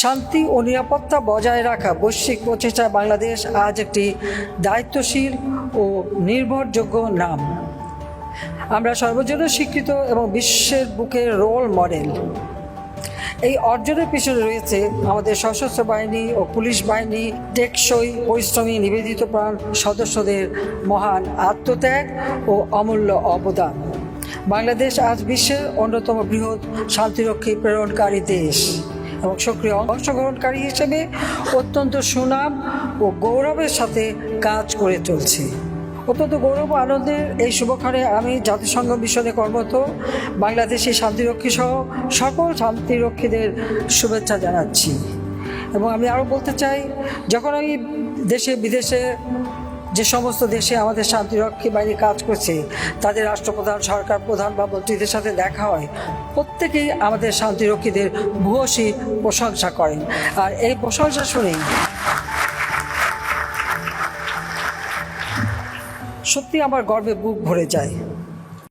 শান্তি ও নিরাপত্তা বজায় রাখা বৈশ্বিক প্রচেষ্টায় বাংলাদেশ আজ একটি দায়িত্বশীল ও নির্ভরযোগ্য নাম। আমরা সর্বজনীন স্বীকৃত এবং বিশ্বের বুকে রোল মডেল। এই অর্জনের পিছনে রয়েছে আমাদের সশস্ত্র বাহিনী ও পুলিশ বাহিনী, টেকসই পরিশ্রমী নিবেদিত প্রাণ সদস্যদের মহান আত্মত্যাগ ও অমূল্য অবদান। বাংলাদেশ আজ বিশ্বের অন্যতম বৃহৎ শান্তিরক্ষী প্রেরণকারী দেশ। এবং সক্রিয় অংশগ্রহণকারী হিসেবে অত্যন্ত সুনাম ও গৌরবের সাথে কাজ করে চলছে। অত্যন্ত গৌরব আনন্দের এই শুভক্ষণে আমি জাতিসংঘ মিশনে কর্মরত বাংলাদেশি শান্তিরক্ষী সহ সকল শান্তিরক্ষীদের শুভেচ্ছা জানাচ্ছি। এবং আমি আরও বলতে চাই, যখন আমি দেশে বিদেশে যে সমস্ত দেশে আমাদের শান্তিরক্ষী বাহিনী কাজ করছে, তাদের রাষ্ট্রপ্রধান, সরকার প্রধান বা মন্ত্রীদের সাথে দেখা হয়, প্রত্যেকেই আমাদের শান্তিরক্ষীদের ভূয়সী প্রশংসা করেন। আর এই প্রশংসা শুনেই সত্যি আমার গর্বে বুক ভরে যায়।